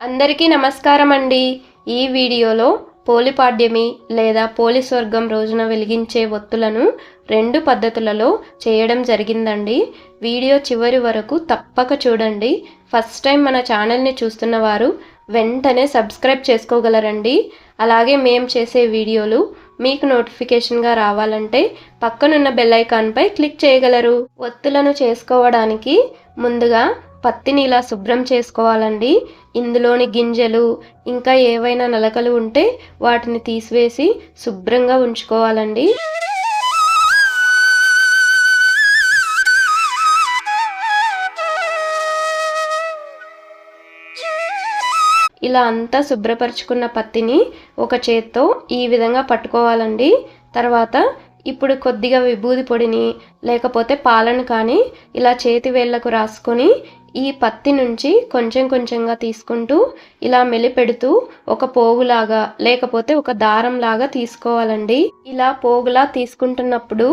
అందరికీ నమస్కారం అండి ఈ వీడియోలో పోలిపాడ్యమి లేదా పోలి స్వర్గం రోజున వెలిగించే ఒత్తులను రెండు పద్ధతులలో చేయడం జరిగిందండి. వీడియో చివరి వరకు తప్పక చూడండి. ఫస్ట్ టైం మన ఛానల్ని చూస్తున్న వారు వెంటనే సబ్స్క్రైబ్ చేసుకోగలరండి. అలాగే మేము చేసే వీడియోలు మీకు నోటిఫికేషన్గా రావాలంటే పక్కనున్న బెల్ ఐకాన్పై క్లిక్ చేయగలరు. ఒత్తులను చేసుకోవడానికి ముందుగా పత్తిని ఇలా శుభ్రం చేసుకోవాలండి. ఇందులోని గింజలు ఇంకా ఏవైనా నలకలు ఉంటే వాటిని తీసివేసి శుభ్రంగా ఉంచుకోవాలండి. ఇలా అంతా శుభ్రపరచుకున్న పత్తిని ఒక చేత్తో ఈ విధంగా పట్టుకోవాలండి. తర్వాత ఇప్పుడు కొద్దిగా విభూది పొడిని లేకపోతే పాలను కానీ ఇలా చేతి వేళ్ళకు రాసుకొని ఈ పత్తి నుంచి కొంచెం కొంచెంగా తీసుకుంటూ ఇలా మెలిపెడుతూ ఒక పోగులాగా లేకపోతే ఒక దారంలాగా తీసుకోవాలండి. ఇలా పోగులా తీసుకుంటున్నప్పుడు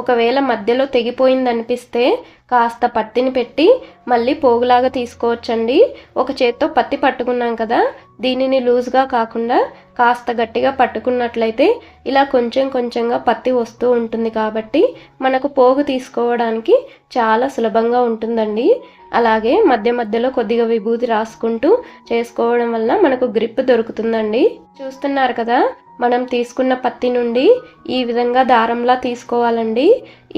ఒకవేళ మధ్యలో తెగిపోయిందనిపిస్తే కాస్త పత్తిని పెట్టి మళ్ళీ పోగులాగా తీసుకోవచ్చండి. ఒక చేత్తో పత్తి పట్టుకున్నాం కదా దీనిని లూజ్గా కాకుండా కాస్త గట్టిగా పట్టుకున్నట్లయితే ఇలా కొంచెం కొంచెంగా పత్తి వస్తూ ఉంటుంది కాబట్టి మనకు పోగు తీసుకోవడానికి చాలా సులభంగా ఉంటుందండి. అలాగే మధ్య మధ్యలో కొద్దిగా విభూతి రాసుకుంటూ చేసుకోవడం వల్ల మనకు గ్రిప్ దొరుకుతుందండి. చూస్తున్నారు కదా మనం తీసుకున్న పత్తి నుండి ఈ విధంగా దారంలా తీసుకోవాలండి.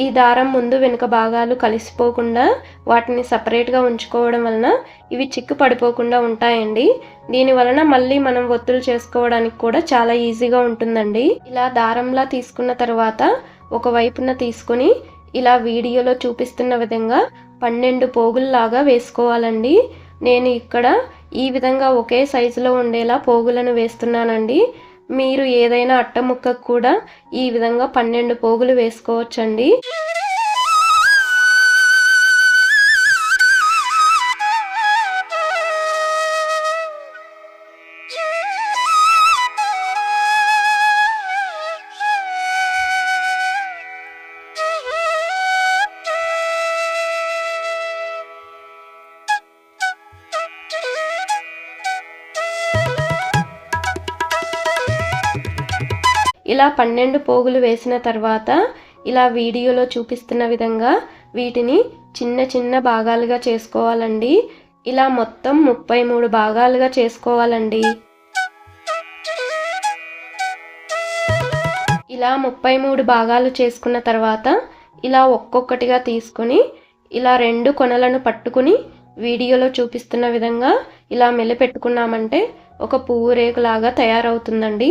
ఈ దారం ముందు వెనుక భాగాలు కలిసిపోకుండా వాటిని సపరేట్గా ఉంచుకోవడం వలన ఇవి చిక్కు పడిపోకుండా ఉంటాయండి. దీని వలన మళ్ళీ మనం ఒత్తులు చేసుకోవడానికి కూడా చాలా ఈజీగా ఉంటుందండి. ఇలా దారంలా తీసుకున్న తర్వాత ఒక వైపున తీసుకొని ఇలా వీడియోలో చూపిస్తున్న విధంగా పన్నెండు పోగుల్లాగా వేసుకోవాలండి. నేను ఇక్కడ ఈ విధంగా ఒకే సైజులో ఉండేలా పోగులను వేస్తున్నానండి. మీరు ఏదైనా అట్టముక్క కూడా ఈ విధంగా పన్నెండు పోగులు వేసుకోవచ్చండి. ఇలా పన్నెండు పోగులు వేసిన తర్వాత ఇలా వీడియోలో చూపిస్తున్న విధంగా వీటిని చిన్న చిన్న భాగాలుగా చేసుకోవాలండి. ఇలా మొత్తం ముప్పై మూడు భాగాలుగా చేసుకోవాలండి. ఇలా ముప్పై మూడు భాగాలు చేసుకున్న తర్వాత ఇలా ఒక్కొక్కటిగా తీసుకొని ఇలా రెండు కొనలను పట్టుకుని వీడియోలో చూపిస్తున్న విధంగా ఇలా మెలిపెట్టుకున్నామంటే ఒక పువ్వు రేకులాగా తయారవుతుందండి.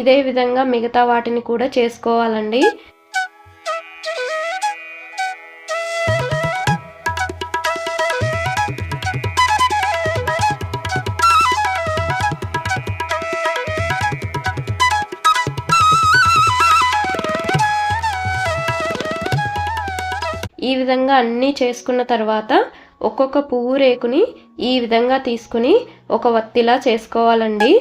ఇదే విధంగా మిగతా వాటిని కూడా చేసుకోవాలండి. ఈ విధంగా అన్నీ చేసుకున్న తర్వాత ఒక్కొక్క పువ్వు రేకుని ఈ విధంగా తీసుకుని ఒక వత్తిలా చేసుకోవాలండి.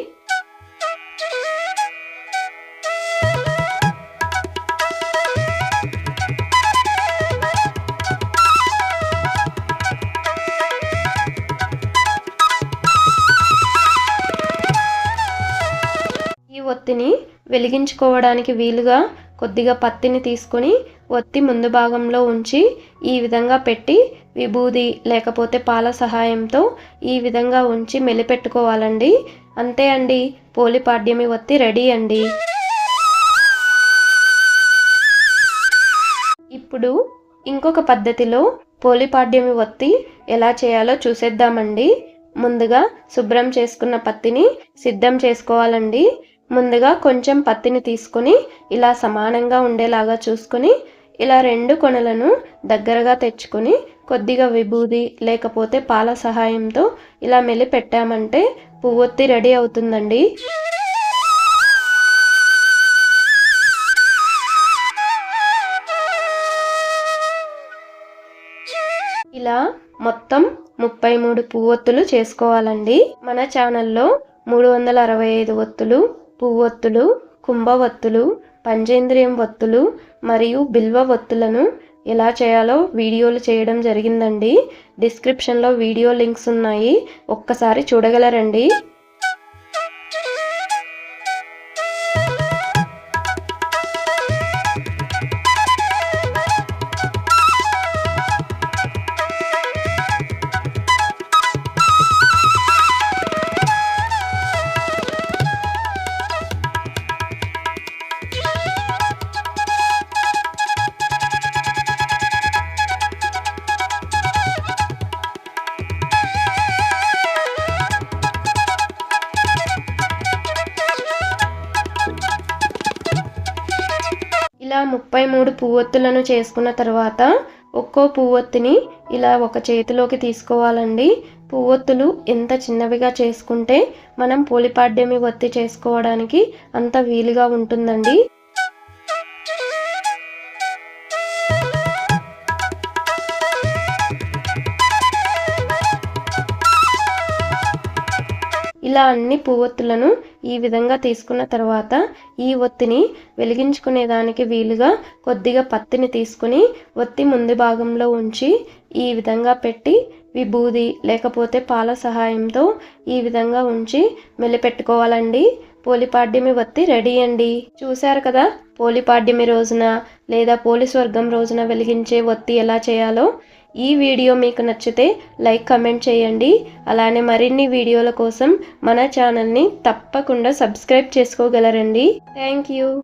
ఒత్తిని వెలిగించుకోవడానికి వీలుగా కొద్దిగా పత్తిని తీసుకొని ఒత్తి ముందు భాగంలో ఉంచి ఈ విధంగా పెట్టి విభూది లేకపోతే పాల సహాయంతో ఈ విధంగా ఉంచి మెలిపెట్టుకోవాలండి. అంతే అండి. పోలిపాడ్యమి ఒత్తి రెడీ అండి. ఇప్పుడు ఇంకొక పద్ధతిలో పోలిపాడ్యమి ఒత్తి ఎలా చేయాలో చూసేద్దామండి. ముందుగా శుభ్రం చేసుకున్న పత్తిని సిద్ధం చేసుకోవాలండి. ముందుగా కొంచెం పత్తిని తీసుకొని ఇలా సమానంగా ఉండేలాగా చూసుకొని ఇలా రెండు కొనలను దగ్గరగా తెచ్చుకొని కొద్దిగా విభూది లేకపోతే పాల సహాయంతో ఇలా మెలి పెట్టామంటే పువ్వొత్తి రెడీ అవుతుందండి. ఇలా మొత్తం ముప్పై మూడు పువ్వొత్తులు చేసుకోవాలండి. మన ఛానల్లో మూడు వందల అరవై ఐదు ఒత్తులు పువ్వొత్తులు కుంభవత్తులు పంచేంద్రియం వత్తులు మరియు బిల్వ వత్తులను ఎలా చేయాలో వీడియోలు చేయడం జరిగిందండి. డిస్క్రిప్షన్లో వీడియో లింక్స్ ఉన్నాయి. ఒక్కసారి చూడగలరండి. ఇలా ముప్పై మూడు పువ్వొత్తులను చేసుకున్న తర్వాత ఒక్కో పువ్వొత్తిని ఇలా ఒక చేతిలోకి తీసుకోవాలండి. పువ్వొత్తులు ఎంత చిన్నవిగా చేసుకుంటే మనం పోలిపాడ్యమి ఒత్తి చేసుకోవడానికి అంత వీలుగా ఉంటుందండి. ఇలా అన్ని పువ్వొత్తులను ఈ విధంగా తీసుకున్న తర్వాత ఈ ఒత్తిని వెలిగించుకునే దానికి వీలుగా కొద్దిగా పత్తిని తీసుకుని ఒత్తి ముందు భాగంలో ఉంచి ఈ విధంగా పెట్టి విభూది లేకపోతే పాల సహాయంతో ఈ విధంగా ఉంచి మెలిపెట్టుకోవాలండి. పోలిపాడ్యమి వత్తి రెడీ అండి. చూశారు కదా? పోలిపాడ్యమి రోజున లేదా పోలి స్వర్గం రోజున వెలిగించే వత్తి ఎలా చేయాలో? ఈ వీడియో మీకు నచ్చితే లైక్ కమెంట్ చేయండి. అలానే మరిన్ని వీడియోల కోసం మన ఛానల్ని తప్పకుండా సబ్స్క్రైబ్ చేసుకోగలరండి. Thank you.